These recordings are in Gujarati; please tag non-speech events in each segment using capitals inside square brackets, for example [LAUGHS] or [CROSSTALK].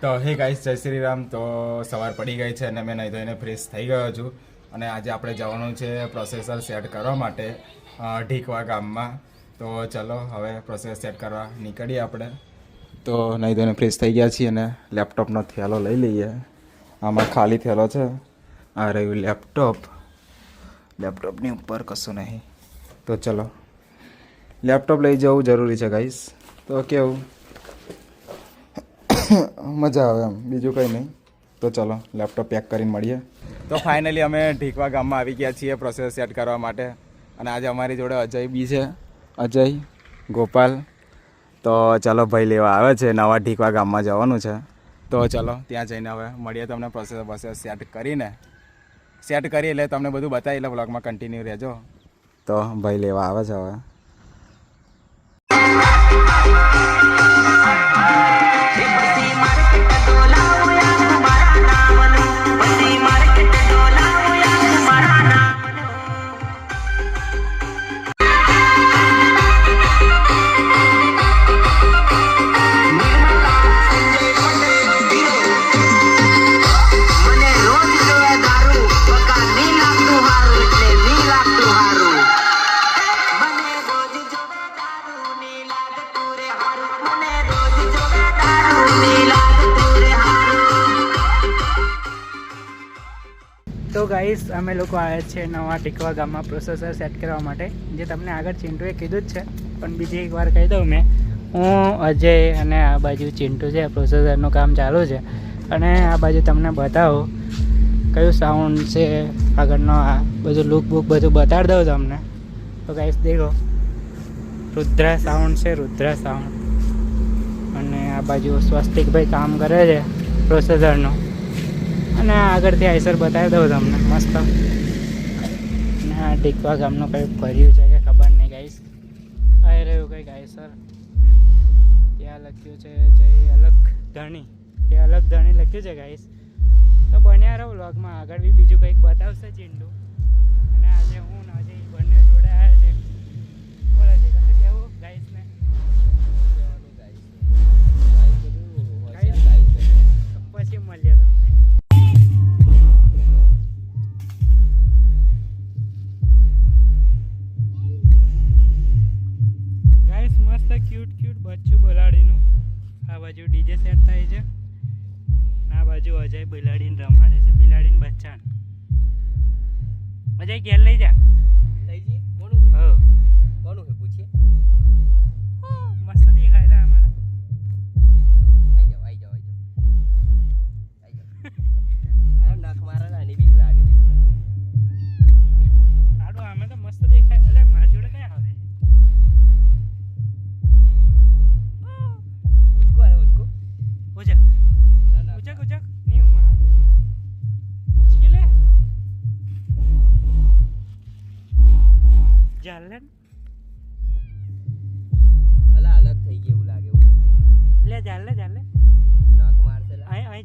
તો હે ગાઈસ જય શ્રી રામ. તો, સવાર પડી ગઈ છે અને મેં નહીં ધોઈને ફ્રેશ થઈ ગયો છું. અને આજે આપણે જવાનું છે પ્રોસેસર સેટ કરવા માટે ઢીકવા ગામમાં. તો, ચલો, હવે પ્રોસેસર સેટ કરવા નીકળીએ આપણે. તો નહીં ધોઈને ફ્રેશ થઈ ગયા છીએ અને લેપટોપનો થેલો લઈ લઈએ. આમાં ખાલી થેલો છે. આ રહ્યું લેપટોપ લેપટોપની ઉપર કશું નહીં. તો, ચલો. લેપટોપ લઈ જવું જરૂરી છે ગાઈસ તો, કેવું? [LAUGHS] મજા આવે એમ. બીજું કંઈ નહીં. તો ચલો, લેપટોપ પેક કરીને મળીએ. તો ફાઇનલી અમે ઢીકવા ગામમાં આવી ગયા છીએ પ્રોસેસ સેટ કરવા માટે. અને આજે અમારી જોડે અજય બી છે. અજય, ગોપાલ. તો ચાલો ભાઈ લેવા આવે છે, નવા ઢીકવા ગામમાં જવાનું છે. તો ચલો, ત્યાં જઈને હવે મળીએ તમને પ્રોસેસ પ્રોસેસ સેટ કરીને. સેટ કરી એટલે તમને બધું બતાવી એટલે બ્લોગમાં કન્ટિન્યુ રહેજો. તો ભાઈ લેવા આવે છે હવે. ગાઈસ અમે લોકો આવ્યા છે નવા ટીકવા ગામમાં પ્રોસેસર સેટ કરવા માટે, જે તમને આગળ ચિંટુએ કીધું જ છે. પણ બીજી એક વાર કહી દઉં મેં. હું, અજય અને આ બાજુ ચિંટુ છે પ્રોસેસરનું કામ ચાલુ છે. અને આ બાજુ તમને બતાવો કયું સાઉન્ડ છે, આગળનો આ બધું લુક બુક બધું બતાડી દઉં તમને. તો ગાઈસ દેખો. રુદ્રા સાઉન્ડ છે, રુદ્રા સાઉન્ડ અને આ બાજુ સ્વસ્તિકભાઈ કામ કરે છે પ્રોસેસરનું અને આગળથી આઈસર બતાવી દઉં તમને, મસ્ત. આ ટીકવા ગામનું કંઈક કર્યું છે કે ખબર નહીં ગાઈશ આવી રહ્યું કંઈક આઈસર. ત્યાં લખ્યું છે જય અલગ ધણી. એ અલગ ધણી લખ્યું છે ગાઈશ તો બન્યા રહો વ્લોગમાં આગળ બી બીજું કંઈક બતાવશે ચીંડું અને આજે હું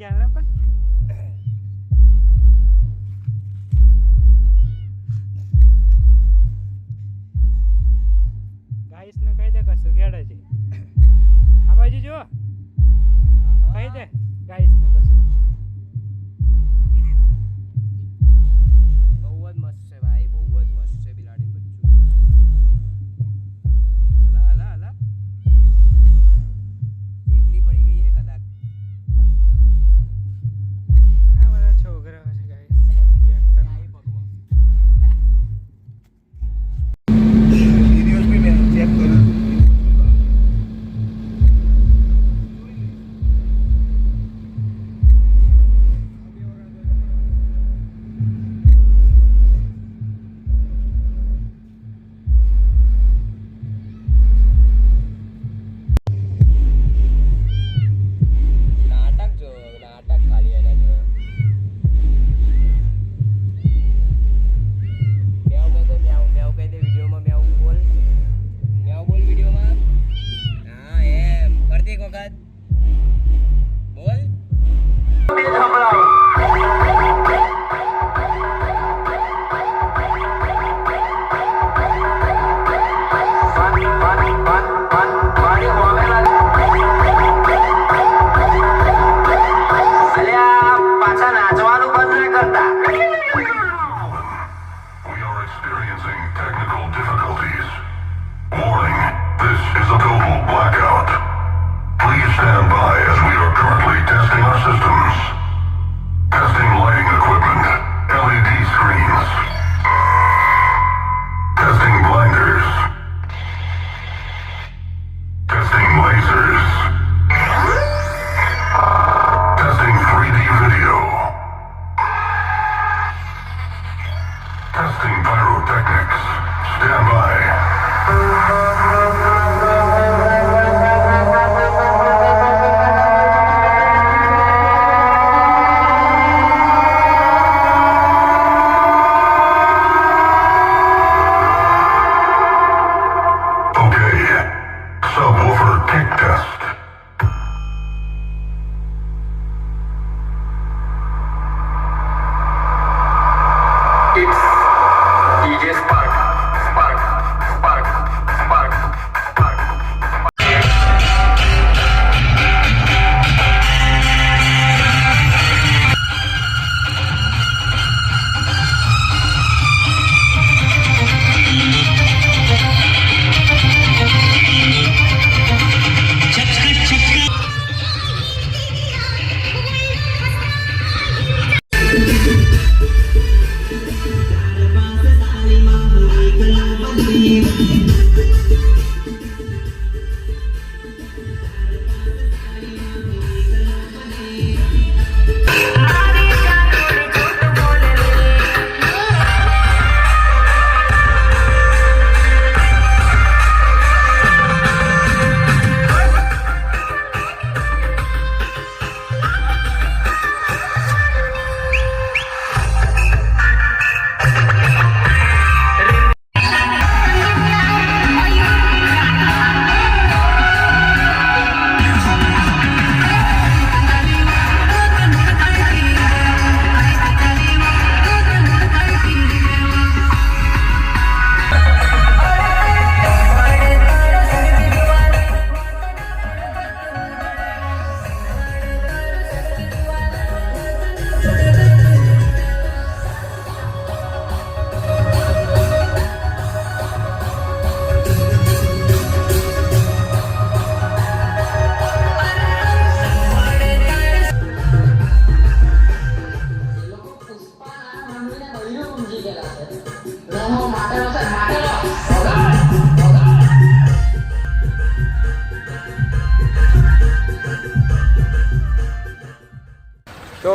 લા. અહીં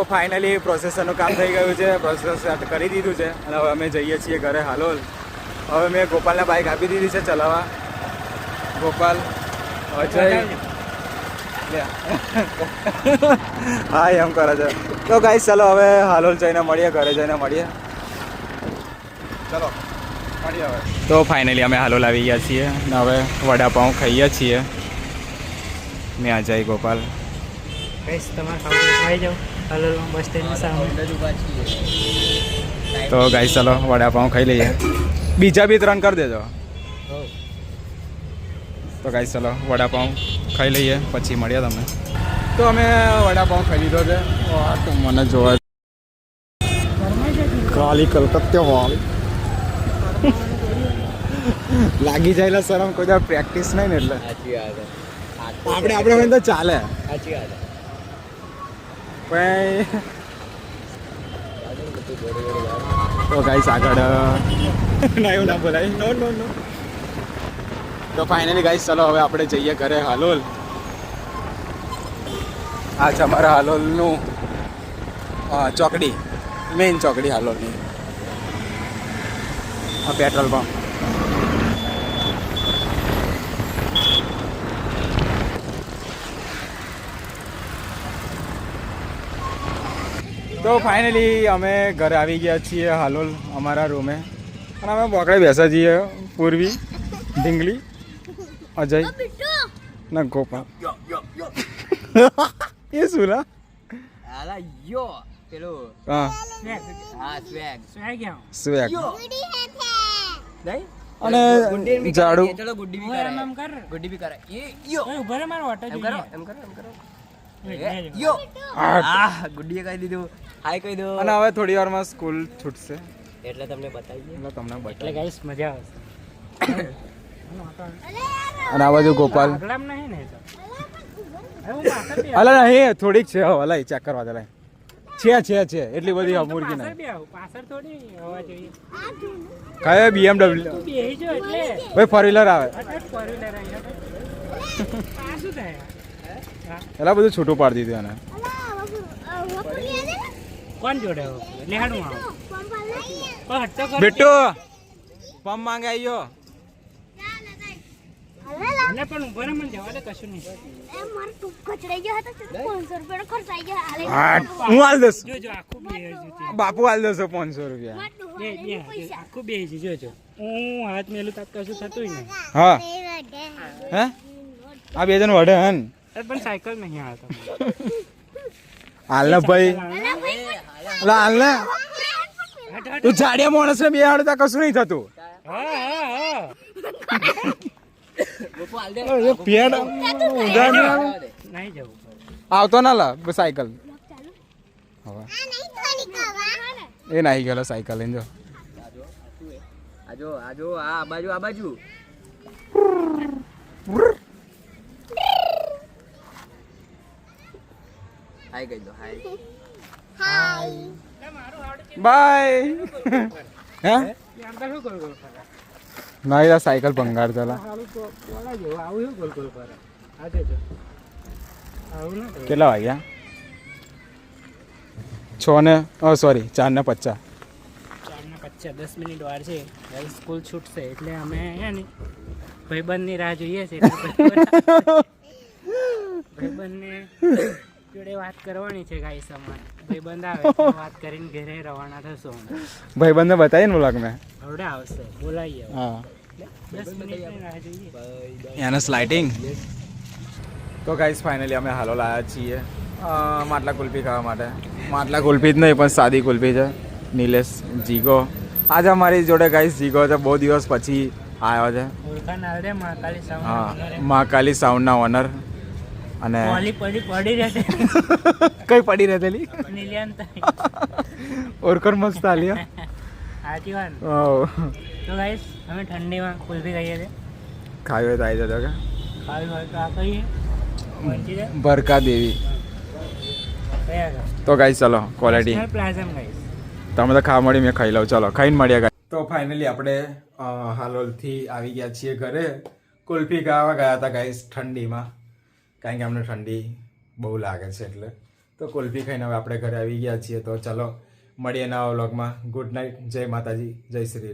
ફાઇનલી પ્રોસેસરનું કામ થઈ ગયું છે. પ્રોસેસર સ્ટાર્ટ કરી દીધું છે. અને હવે અમે જઈએ છીએ ઘરે હાલોલ. હવે મેં ગોપાલને બાઇક આપી દીધી છે ચલાવવા. ગોપાલ અજય હા, એમ કરે છે. તો ગાઈ ચાલો હવે હાલોલ જઈને મળીએ, ઘરે જઈને મળીએ. ચલો, મળીએ હવે. તો ફાઇનલી અમે હાલોલ આવી ગયા છીએ અને હવે વડાપાઉં ખાઈએ છીએ. મેં અજય ગોપાલ. તમારે હોય જાઓ. હલોલમાં બસ સ્ટેન્ડની સામે. તો ગાઈ ચલો વડાપાઉં ખાઈ લઈએ. બીજા બી ત્રણ કરી દેજો. તો ગાઈસ ચલો વડાપાઉં ખાઈ લઈએ પછી મળીએ તમને. તો અમે વડાપાઉં ખાઈ લીધો છે. વાહ, તો મને જોવા કાલી કલકત્તા વાળી. લાગી જાયેલા શરમ કોઈ પ્રેક્ટિસ નહીં ને એટલે. આપણે આપણે તો ચાલે. સાચી વાત. પણ તો ગાઈસ આગળ ના, એવું ના બોલાય. નો નો નો તો ફાઇનલી ગાઈસ ચલો, હવે આપણે જઈએ ઘરે હાલોલ. આ છે અમારા હાલોલનું ચોકડી મેઇન ચોકડી હાલોલની. આ પેટ્રોલ પંપ તો ફાઇનલી અમે ઘરે આવી ગયા છીએ હાલોલ અમારા રૂમે અને અમે બોકડે બેસા છીએ પૂર્વી ઢીંગલી અજય ના ગોપાલ. [LAUGHS] એ શું નહીં? અને ઝાડુ ગુડ્ડી બી ઓય, આમ આમ કરાય ગુડ્ડી બી કરાય એ યો. ઓય મારો ઓટો એમ કરો એમ કરો એમ કરો. ઓય, એ, લે જો. યો. આ. ગુડ્ડીએ કહી દીધું. હાય કહી દો અને હવે થોડી વારમાં સ્કૂલ છૂટશે. એટલે તમને બતાવીએ. એટલે તમને એટલે ગાઈસ મજા આવશે અને આ બાજુ ગોપાલ. અલા નહીં થોડીક છે હવે અલાઈ ચેક કરવા દે છે છે છે એટલી બધી મુર્ગી ના પાછળ નહીં. બી આવું. પાછળ થોડી હોવા જોઈએ. કયો બીએમડબલ્યુ તું બેહી જો એટલે. ભાઈ ફોર વ્હીલર આવે. ફોર વ્હીલર આવી આ શું થાય? એલા બધું છૂટું પાડી દીધું એને. કોણ જોડે? લેહાડું આવું. બેટુ પંપ માંગે આવ્યો એટલે પણ ઊભો મને જવા દે કશું નહીં. હા હું હાલ દઈશ. જો જો આખું બે હજુ બાપુ હાલ દેશો પાંચસો રૂપિયા. બે બે આખું બે જો જો. હું હાથ મેલું તાત કશું થતું નહીં. હા. હે? આ બે જણ વડે હન. પણ સાયકલ નહીં આવતા હાલને ભાઈ. અલા હાલ ને હટ હટ. તું જાડિયા માણસ ને બે હાડતા કશું નહીં થતું. આવતો ના લા સાયકલ. હવે. એ નાહી ગયેલો સાયકલ લઈને જો. આજો આજો આ આ બાજુ આ બાજુ. હાય કહી દો હાય. બાય. હે? ગોલ નહીં સાયકલ ભંગાર ચલા. ના. કેટલા વાગ્યા? છ ને ઓ સોરી ચાર ને પચાસ. પચાસ દસ મિનિટ વાર છે હવે સ્કૂલ છૂટશે એટલે અમે હે ને ભાઈબંધની રાહ જોઈએ છે. ભાઈબંધને [LAUGHS] જોડે વાત કરવાની છે ગાઈસ અમારે. ભાઈબંધ આવે [LAUGHS] વાત કરીને ઘરે રવાના થશું ભાઈબંધને બતાવી ને વ્લોગ મેં હવડે આવશે બોલાવીએ હા. એને તો ગાઈસ ફાઇનલી અમે હાલો લાયા છીએ માટલા કુલ્ફી ખાવા માટે. માટલા કુલ્ફી જ નહીં પણ સાદી કુલ્ફી છે. નિલેશ જીગો. આજે અમારી જોડે ગાઈસ જીગો છે બહુ દિવસ પછી આવ્યો છે. ઓળખાણ હા સાઉન્ડ મહાકાલી સાઉન્ડના ઓનર અને પડી પડી રહેશે [LAUGHS] કઈ પડી રહેલી નિલિયંત [LAUGHS] ઓરકર મસ્ત આલી સાચી વાત ઓહ. તો ગાઈસ અમે ઠંડીમાં કુલ્ફી ખાઈએ છીએ. ખાવી હોય તો આવી જતો કે. ખાવી હોય તો આ કહીએ ભરકા દેવી. તો ગાઈસ ચલો ક્વોલિટી તમે તો ખાવા મળી મેં ખાઈ લઉં. ચલો ખાઈને મળ્યા તો ફાઇનલી આપણે હાલોલથી આવી ગયા છીએ ઘરે. કુલ્ફી ખાવા ગયા હતા ગાઈસ ઠંડીમાં. કારણ કે અમને ઠંડી બહુ લાગે છે એટલે. તો કુલ્ફી ખાઈને હવે આપણે ઘરે આવી ગયા છીએ. તો ચલો, મળીએ નવા વ્લોગમાં. ગુડ નાઇટ જય માતાજી. જય શ્રી રામ.